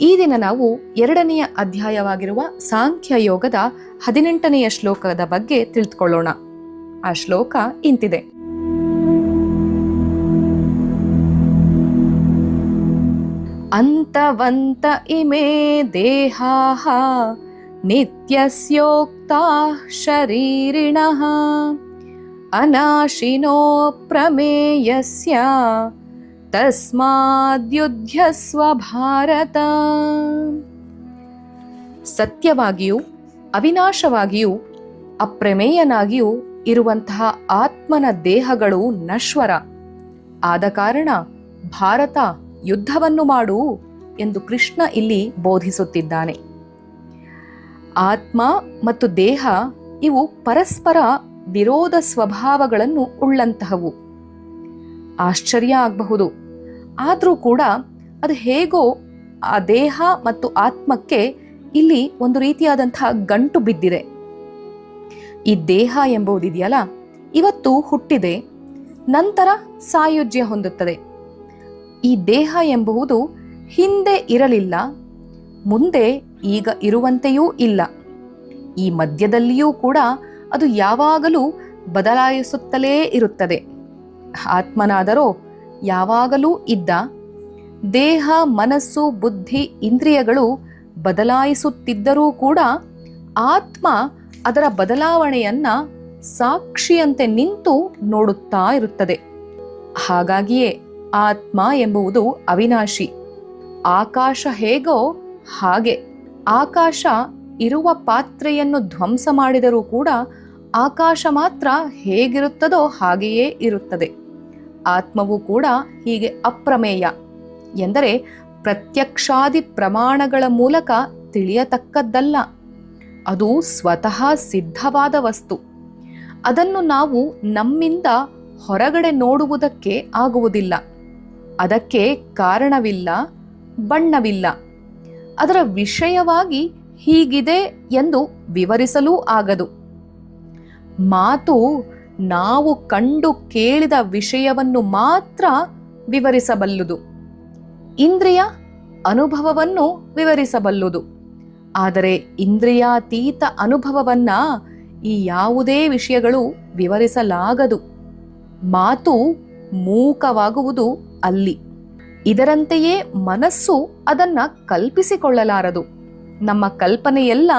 ಈ ದಿನ ನಾವು ಎರಡನೆಯ ಅಧ್ಯಾಯವಾಗಿರುವ ಸಾಂಖ್ಯ ಯೋಗದ ಹದಿನೆಂಟನೆಯ ಶ್ಲೋಕದ ಬಗ್ಗೆ ತಿಳಿದುಕೊಳ್ಳೋಣ. ಆ ಶ್ಲೋಕ ಇಂತಿದೆ. ಅಂತವಂತ ಇಮೇ ದೇಹ ನಿತ್ಯಸ್ಯೋಕ್ತ ಶರೀರಿಣ ಅನಾಶಿನೋ ಪ್ರಮೇಯಸ್ಯ ತಸ್ಮಾದ್ಯುಧ್ಯಸ್ವ ಭಾರತ ಸತ್ಯವಾಗಿಯೂ, ಅವಿನಾಶವಾಗಿಯೂ, ಅಪ್ರಮೇಯನಾಗಿಯೂ ಇರುವಂತಹ ಆತ್ಮನ ದೇಹಗಳು ನಶ್ವರ. ಆದ ಕಾರಣ ಭಾರತ ಯುದ್ಧವನ್ನು ಮಾಡು ಎಂದು ಕೃಷ್ಣ ಇಲ್ಲಿ ಬೋಧಿಸುತ್ತಿದ್ದಾನೆ. ಆತ್ಮ ಮತ್ತು ದೇಹ ಇವು ಪರಸ್ಪರ ವಿರೋಧ ಸ್ವಭಾವಗಳನ್ನು ಉಳ್ಳಂತಹವು. ಆಶ್ಚರ್ಯ ಆಗಬಹುದು. ಆದರೂ ಕೂಡ ಅದು ಹೇಗೋ ಆ ದೇಹ ಮತ್ತು ಆತ್ಮಕ್ಕೆ ಇಲ್ಲಿ ಒಂದು ರೀತಿಯಾದಂತಹ ಗಂಟು ಬಿದ್ದಿದೆ. ಈ ದೇಹ ಎಂಬುದಿದೆಯಲ್ಲ, ಇವತ್ತು ಹುಟ್ಟಿದೆ, ನಂತರ ಸಾಯುಜ್ಯ ಹೊಂದುತ್ತದೆ. ಈ ದೇಹ ಎಂಬುವುದು ಹಿಂದೆ ಇರಲಿಲ್ಲ, ಮುಂದೆ ಈಗ ಇರುವಂತೆಯೂ ಇಲ್ಲ. ಈ ಮಧ್ಯದಲ್ಲಿಯೂ ಕೂಡ ಅದು ಯಾವಾಗಲೂ ಬದಲಾಯಿಸುತ್ತಲೇ ಇರುತ್ತದೆ. ಆತ್ಮನಾದರೋ ಯಾವಾಗಲೂ ಇದ್ದ ದೇಹ, ಮನಸ್ಸು, ಬುದ್ಧಿ, ಇಂದ್ರಿಯಗಳು ಬದಲಾಯಿಸುತ್ತಿದ್ದರೂ ಕೂಡ ಆತ್ಮ ಅದರ ಬದಲಾವಣೆಯನ್ನ ಸಾಕ್ಷಿಯಂತೆ ನಿಂತು ನೋಡುತ್ತಾ ಇರುತ್ತದೆ. ಹಾಗಾಗಿಯೇ ಆತ್ಮ ಎಂಬುವುದು ಅವಿನಾಶಿ. ಆಕಾಶ ಹೇಗೋ ಹಾಗೆ ಆಕಾಶ ಇರುವ ಪಾತ್ರೆಯನ್ನು ಧ್ವಂಸ ಮಾಡಿದರೂ ಕೂಡ ಆಕಾಶ ಮಾತ್ರ ಹೇಗಿರುತ್ತದೋ ಹಾಗೆಯೇ ಇರುತ್ತದೆ. ಆತ್ಮವು ಕೂಡ ಹೀಗೆ ಅಪ್ರಮೇಯ ಎಂದರೆ ಪ್ರತ್ಯಕ್ಷಾದಿ ಪ್ರಮಾಣಗಳ ಮೂಲಕ ತಿಳಿಯತಕ್ಕದ್ದಲ್ಲ. ಅದು ಸ್ವತಃ ಸಿದ್ಧವಾದ ವಸ್ತು. ಅದನ್ನು ನಾವು ನಮ್ಮಿಂದ ಹೊರಗಡೆ ನೋಡುವುದಕ್ಕೆ ಆಗುವುದಿಲ್ಲ. ಅದಕ್ಕೆ ಕಾರಣವಿಲ್ಲ, ಬಣ್ಣವಿಲ್ಲ. ಅದರ ವಿಷಯವಾಗಿ ಹೀಗಿದೆ ಎಂದು ವಿವರಿಸಲೂ ಆಗದು. ಮಾತು ನಾವು ಕಂಡು ಕೇಳಿದ ವಿಷಯವನ್ನು ಮಾತ್ರ ವಿವರಿಸಬಲ್ಲುದು. ಇಂದ್ರಿಯ ಅನುಭವವನ್ನು ವಿವರಿಸಬಲ್ಲುದು. ಆದರೆ ಇಂದ್ರಿಯಾತೀತ ಅನುಭವವನ್ನ ಈ ಯಾವುದೇ ವಿಷಯಗಳು ವಿವರಿಸಲಾಗದು. ಮಾತು ಮೂಕವಾಗುವುದು ಅಲ್ಲಿ. ಇದರಂತೆಯೇ ಮನಸ್ಸು ಅದನ್ನ ಕಲ್ಪಿಸಿಕೊಳ್ಳಲಾರದು. ನಮ್ಮ ಕಲ್ಪನೆಯೆಲ್ಲ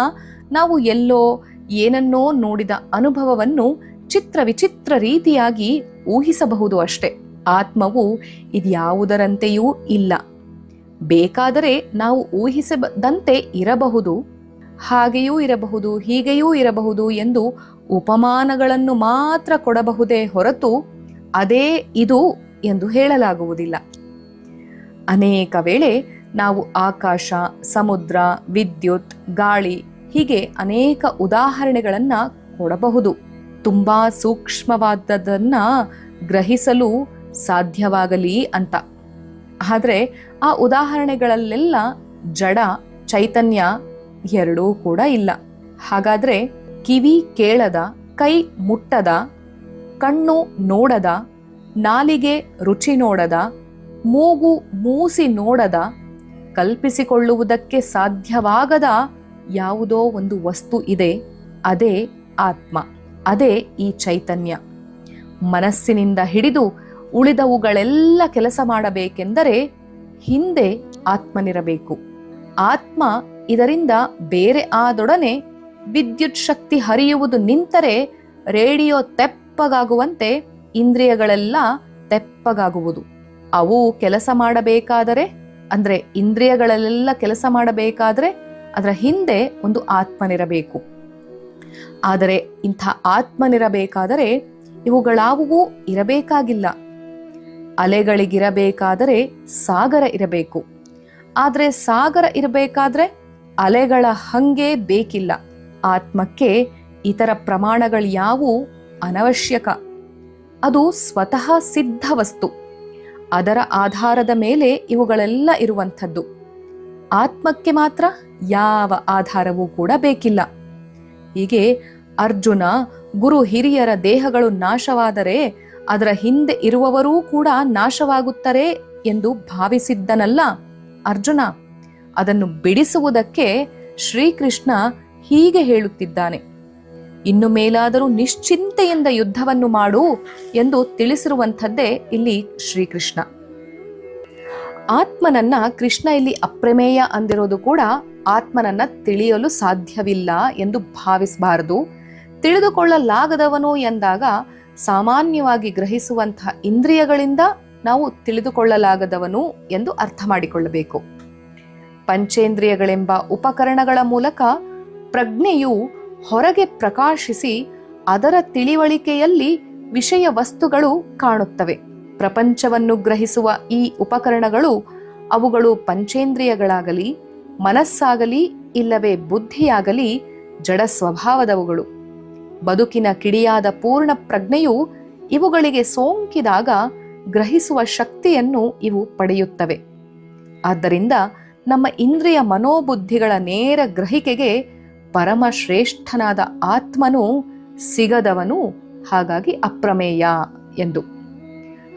ನಾವು ಎಲ್ಲೋ ಏನನ್ನೋ ನೋಡಿದ ಅನುಭವವನ್ನು ಚಿತ್ರ ವಿಚಿತ್ರ ರೀತಿಯಾಗಿ ಊಹಿಸಬಹುದು ಅಷ್ಟೆ. ಆತ್ಮವು ಇದ್ಯಾವುದರಂತೆಯೂ ಇಲ್ಲ. ಬೇಕಾದರೆ ನಾವು ಊಹಿಸದಂತೆ ಇರಬಹುದು, ಹಾಗೆಯೂ ಇರಬಹುದು, ಹೀಗೆಯೂ ಇರಬಹುದು ಎಂದು ಉಪಮಾನಗಳನ್ನು ಮಾತ್ರ ಕೊಡಬಹುದೇ ಹೊರತು ಅದೇ ಇದು ಎಂದು ಹೇಳಲಾಗುವುದಿಲ್ಲ. ಅನೇಕ ವೇಳೆ ನಾವು ಆಕಾಶ, ಸಮುದ್ರ, ವಿದ್ಯುತ್, ಗಾಳಿ ಹೀಗೆ ಅನೇಕ ಉದಾಹರಣೆಗಳನ್ನು ಕೊಡಬಹುದು. ತುಂಬಾ ಸೂಕ್ಷ್ಮವಾದದನ್ನು ಗ್ರಹಿಸಲು ಸಾಧ್ಯವಾಗಲಿ ಅಂತ. ಆದರೆ ಆ ಉದಾಹರಣೆಗಳಲ್ಲೆಲ್ಲ ಜಡ, ಚೈತನ್ಯ ಎರಡೂ ಕೂಡ ಇಲ್ಲ. ಹಾಗಾದರೆ ಕಿವಿ ಕೇಳದ, ಕೈ ಮುಟ್ಟದ, ಕಣ್ಣು ನೋಡದ, ನಾಲಿಗೆ ರುಚಿ ನೋಡದ, ಮೂಗು ಮೂಸಿ ನೋಡದ, ಕಲ್ಪಿಸಿಕೊಳ್ಳುವುದಕ್ಕೆ ಸಾಧ್ಯವಾಗದ ಯಾವುದೋ ಒಂದು ವಸ್ತು ಇದೆ, ಅದೇ ಆತ್ಮ. ಅದೇ ಈ ಚೈತನ್ಯ. ಮನಸ್ಸಿನಿಂದ ಹಿಡಿದು ಉಳಿದವುಗಳೆಲ್ಲ ಕೆಲಸ ಮಾಡಬೇಕೆಂದರೆ ಹಿಂದೆ ಆತ್ಮನಿರಬೇಕು. ಆತ್ಮ ಇದರಿಂದ ಬೇರೆ ಆದೊಡನೆ ವಿದ್ಯುತ್ ಶಕ್ತಿ ಹರಿಯುವುದು ನಿಂತರೆ ರೇಡಿಯೋ ತೆಪ್ಪಗಾಗುವಂತೆ ಇಂದ್ರಿಯಗಳೆಲ್ಲ ತೆಪ್ಪಗಾಗುವುದು. ಅವು ಕೆಲಸ ಮಾಡಬೇಕಾದರೆ, ಅಂದ್ರೆ ಇಂದ್ರಿಯಗಳಲ್ಲೆಲ್ಲ ಕೆಲಸ ಮಾಡಬೇಕಾದರೆ ಅದರ ಹಿಂದೆ ಒಂದು ಆತ್ಮನಿರಬೇಕು. ಆದರೆ ಇಂಥ ಆತ್ಮನಿರಬೇಕಾದರೆ ಇವುಗಳಾವುವು ಇರಬೇಕಾಗಿಲ್ಲ. ಅಲೆಗಳಿಗಿರಬೇಕಾದರೆ ಸಾಗರ ಇರಬೇಕು. ಆದರೆ ಸಾಗರ ಇರಬೇಕಾದ್ರೆ ಅಲೆಗಳ ಹಂಗೆ ಬೇಕಿಲ್ಲ. ಆತ್ಮಕ್ಕೆ ಇತರ ಪ್ರಮಾಣಗಳು ಯಾವುವು? ಅನವಶ್ಯಕ. ಅದು ಸ್ವತಃ ಸಿದ್ಧ ವಸ್ತು. ಅದರ ಆಧಾರದ ಮೇಲೆ ಇವುಗಳೆಲ್ಲ ಇರುವಂಥದ್ದು. ಆತ್ಮಕ್ಕೆ ಮಾತ್ರ ಯಾವ ಆಧಾರವೂ ಕೂಡ ಬೇಕಿಲ್ಲ. ಹೀಗೆ ಅರ್ಜುನ ಗುರು ಹಿರಿಯರ ದೇಹಗಳು ನಾಶವಾದರೆ ಅದರ ಹಿಂದೆ ಇರುವವರೂ ಕೂಡ ನಾಶವಾಗುತ್ತಾರೆ ಎಂದು ಭಾವಿಸಿದ್ದನಲ್ಲ ಅರ್ಜುನ. ಅದನ್ನು ಬಿಡಿಸುವುದಕ್ಕೆ ಶ್ರೀಕೃಷ್ಣ ಹೀಗೆ ಹೇಳುತ್ತಿದ್ದಾನೆ, ಇನ್ನು ಮೇಲಾದರೂ ನಿಶ್ಚಿಂತೆಯಿಂದ ಯುದ್ಧವನ್ನು ಮಾಡು ಎಂದು ತಿಳಿಸಿರುವಂಥದ್ದೇ ಇಲ್ಲಿ ಶ್ರೀಕೃಷ್ಣ. ಆತ್ಮನನ್ನ ಕೃಷ್ಣ ಇಲ್ಲಿ ಅಪ್ರಮೇಯ ಅಂದಿರೋದು ಕೂಡ ಆತ್ಮನನ್ನ ತಿಳಿಯಲು ಸಾಧ್ಯವಿಲ್ಲ ಎಂದು ಭಾವಿಸಬಾರದು. ತಿಳಿದುಕೊಳ್ಳಲಾಗದವನು ಎಂದಾಗ ಸಾಮಾನ್ಯವಾಗಿ ಗ್ರಹಿಸುವಂತಹ ಇಂದ್ರಿಯಗಳಿಂದ ನಾವು ತಿಳಿದುಕೊಳ್ಳಲಾಗದವನು ಎಂದು ಅರ್ಥ ಮಾಡಿಕೊಳ್ಳಬೇಕು. ಪಂಚೇಂದ್ರಿಯಗಳೆಂಬ ಉಪಕರಣಗಳ ಮೂಲಕ ಪ್ರಜ್ಞೆಯು ಹೊರಗೆ ಪ್ರಕಾಶಿಸಿ ಅದರ ತಿಳಿವಳಿಕೆಯಲ್ಲಿ ವಿಷಯ ವಸ್ತುಗಳು ಕಾಣುತ್ತವೆ. ಪ್ರಪಂಚವನ್ನು ಗ್ರಹಿಸುವ ಈ ಉಪಕರಣಗಳು ಅವುಗಳು ಪಂಚೇಂದ್ರಿಯಗಳಾಗಲಿ ಮನಸ್ಸಾಗಲಿ ಇಲ್ಲವೇ ಬುದ್ಧಿಯಾಗಲಿ ಜಡ ಸ್ವಭಾವದವುಗಳು. ಬದುಕಿನ ಕಿಡಿಯಾದ ಪೂರ್ಣ ಪ್ರಜ್ಞೆಯು ಇವುಗಳಿಗೆ ಸೋಂಕಿದಾಗ ಗ್ರಹಿಸುವ ಶಕ್ತಿಯನ್ನು ಇವು ಪಡೆಯುತ್ತವೆ. ಆದ್ದರಿಂದ ನಮ್ಮ ಇಂದ್ರಿಯ ಮನೋಬುದ್ಧಿಗಳ ನೇರ ಗ್ರಹಿಕೆಗೆ ಪರಮಶ್ರೇಷ್ಠನಾದ ಆತ್ಮನು ಸಿಗದವನು ಹಾಗಾಗಿ ಅಪ್ರಮೇಯ ಎಂದು.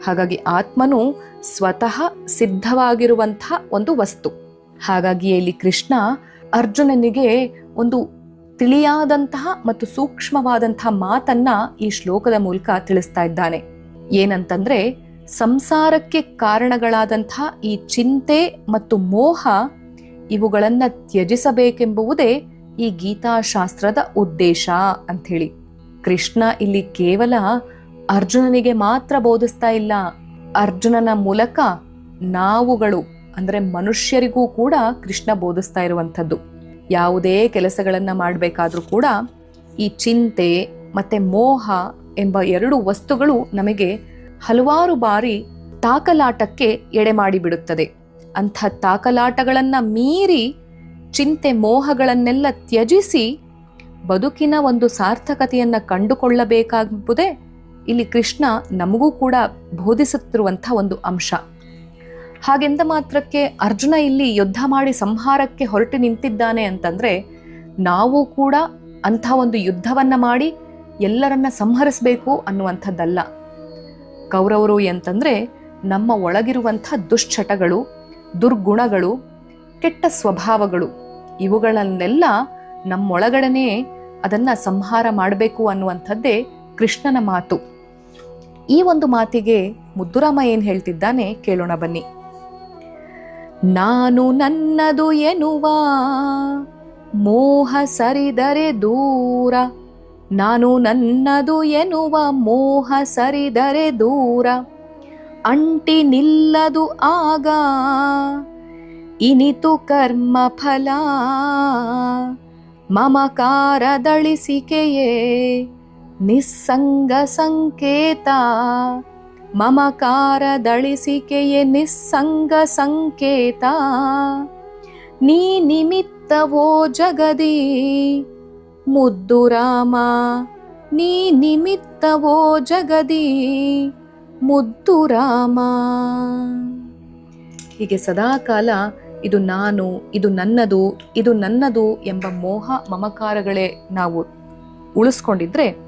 ಹಾಗಾಗಿ ಆತ್ಮನು ಸ್ವತಃ ಸಿದ್ಧವಾಗಿರುವಂತಹ ಒಂದು ವಸ್ತು. ಹಾಗಾಗಿ ಇಲ್ಲಿ ಕೃಷ್ಣ ಅರ್ಜುನನಿಗೆ ಒಂದು ತಿಳಿಯಾದಂತಹ ಮತ್ತು ಸೂಕ್ಷ್ಮವಾದಂತಹ ಮಾತನ್ನ ಈ ಶ್ಲೋಕದ ಮೂಲಕ ತಿಳಿಸ್ತಾ ಇದ್ದಾನೆ. ಏನಂತಂದ್ರೆ, ಸಂಸಾರಕ್ಕೆ ಕಾರಣಗಳಾದಂತಹ ಈ ಚಿಂತೆ ಮತ್ತು ಮೋಹ ಇವುಗಳನ್ನ ತ್ಯಜಿಸಬೇಕೆಂಬುವುದೇ ಈ ಗೀತಾಶಾಸ್ತ್ರದ ಉದ್ದೇಶ ಅಂಥೇಳಿ. ಕೃಷ್ಣ ಇಲ್ಲಿ ಕೇವಲ ಅರ್ಜುನನಿಗೆ ಮಾತ್ರ ಬೋಧಿಸ್ತಾ ಇಲ್ಲ. ಅರ್ಜುನನ ಮೂಲಕ ನಾವುಗಳು ಅಂದ್ರೆ ಮನುಷ್ಯರಿಗೂ ಕೂಡ ಕೃಷ್ಣ ಬೋಧಿಸ್ತಾ ಇರುವಂಥದ್ದು. ಯಾವುದೇ ಕೆಲಸಗಳನ್ನು ಮಾಡಬೇಕಾದ್ರೂ ಕೂಡ ಈ ಚಿಂತೆ ಮತ್ತು ಮೋಹ ಎಂಬ ಎರಡು ವಸ್ತುಗಳು ನಮಗೆ ಹಲವಾರು ಬಾರಿ ತಾಕಲಾಟಕ್ಕೆ ಎಡೆ ಮಾಡಿಬಿಡುತ್ತದೆ. ಅಂಥ ತಾಕಲಾಟಗಳನ್ನು ಮೀರಿ ಚಿಂತೆ ಮೋಹಗಳನ್ನೆಲ್ಲ ತ್ಯಜಿಸಿ ಬದುಕಿನ ಒಂದು ಸಾರ್ಥಕತೆಯನ್ನು ಕಂಡುಕೊಳ್ಳಬೇಕಾಗುವುದೇ ಇಲ್ಲಿ ಕೃಷ್ಣ ನಮಗೂ ಕೂಡ ಬೋಧಿಸುತ್ತಿರುವಂಥ ಒಂದು ಅಂಶ. ಹಾಗೆಂದ ಮಾತ್ರಕ್ಕೆ ಅರ್ಜುನ ಇಲ್ಲಿ ಯುದ್ಧ ಮಾಡಿ ಸಂಹಾರಕ್ಕೆ ಹೊರಟು ನಿಂತಿದ್ದಾನೆ ಅಂತಂದ್ರೆ ನಾವು ಕೂಡ ಅಂಥ ಒಂದು ಯುದ್ಧವನ್ನ ಮಾಡಿ ಎಲ್ಲರನ್ನ ಸಂಹರಿಸಬೇಕು ಅನ್ನುವಂಥದ್ದಲ್ಲ. ಕೌರವರು ಅಂತಂದ್ರೆ ನಮ್ಮ ಒಳಗಿರುವಂಥ ದುಶ್ಚಟಗಳು, ದುರ್ಗುಣಗಳು, ಕೆಟ್ಟ ಸ್ವಭಾವಗಳು, ಇವುಗಳನ್ನೆಲ್ಲ ನಮ್ಮೊಳಗಡೆನೇ ಅದನ್ನ ಸಂಹಾರ ಮಾಡಬೇಕು ಅನ್ನುವಂಥದ್ದೇ ಕೃಷ್ಣನ ಮಾತು. ಈ ಒಂದು ಮಾತಿಗೆ ಮುದ್ದುರಾಮ ಏನ್ ಹೇಳ್ತಿದ್ದಾನೆ ಕೇಳೋಣ ಬನ್ನಿ. ನಾನು ನನ್ನದು ಎನ್ನುವ. ಮೋಹ ಸರಿದರೆ ದೂರ. ನಾನು ನನ್ನದು ಎನ್ನುವ. ಮೋಹ ಸರಿದರೆ ದೂರ. ಅಂಟಿ ನಿಲ್ಲದು ಆಗ. ಇನಿತು ಕರ್ಮ ಫಲ. ಮಮಕಾರದಳಿಸಿಕೆಯೇ ನಿಸ್ಸಂಗ ಸಂಕೇತ. ಮಮಕಾರದಳಿಸಿಕೆಯೇ ನಿಸ್ಸಂಗ ಸಂಕೇತ. ನೀ ನಿಮಿತ್ತವೋ ಜಗದಿ, ಮುದ್ದು ರಾಮ, ನೀ ನಿಮಿತ್ತವೋ ಜಗದಿ, ಮುದ್ದು ರಾಮ. ಹೀಗೆ ಸದಾಕಾಲ ಇದು ನಾನು, ಇದು ನನ್ನದು ಇದು ನನ್ನದು ಎಂಬ ಮೋಹ ಮಮಕಾರಗಳೇ ನಾವು ಉಳಿಸ್ಕೊಂಡಿದ್ರೆ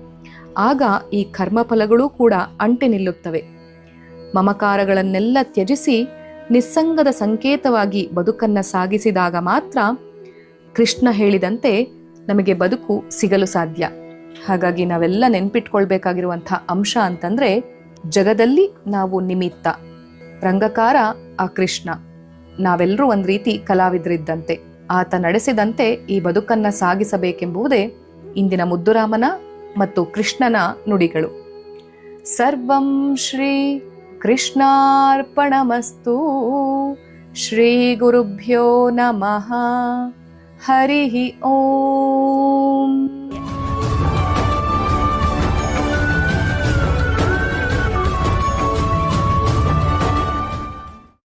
ಆಗ ಈ ಕರ್ಮಫಲಗಳೂ ಕೂಡ ಅಂಟಿ ನಿಲ್ಲುತ್ತವೆ. ಮಮಕಾರಗಳನ್ನೆಲ್ಲ ತ್ಯಜಿಸಿ ನಿಸ್ಸಂಗದ ಸಂಕೇತವಾಗಿ ಬದುಕನ್ನ ಸಾಗಿಸಿದಾಗ ಮಾತ್ರ ಕೃಷ್ಣ ಹೇಳಿದಂತೆ ನಮಗೆ ಬದುಕು ಸಿಗಲು ಸಾಧ್ಯ. ಹಾಗಾಗಿ ನಾವೆಲ್ಲ ನೆನ್ಪಿಟ್ಕೊಳ್ಬೇಕಾಗಿರುವಂಥ ಅಂಶ ಅಂತಂದ್ರೆ ಜಗದಲ್ಲಿ ನಾವು ನಿಮಿತ್ತ. ರಂಗಕಾರ ಆ ಕೃಷ್ಣ. ನಾವೆಲ್ಲರೂ ಒಂದು ರೀತಿ ಕಲಾವಿದರಿದ್ದಂತೆ. ಆತ ನಡೆಸಿದಂತೆ ಈ ಬದುಕನ್ನ ಸಾಗಿಸಬೇಕೆಂಬುದೇ ಇಂದಿನ ಮುದ್ದುರಾಮನ ಮತ್ತು ಕೃಷ್ಣನ ನುಡಿಗಳು. ಸರ್ವಂ ಶ್ರೀ ಕೃಷ್ಣಾರ್ಪಣಮಸ್ತು. ಶ್ರೀ ಗುರುಭ್ಯೋ ನಮಃ. ಹರಿ ಓಂ.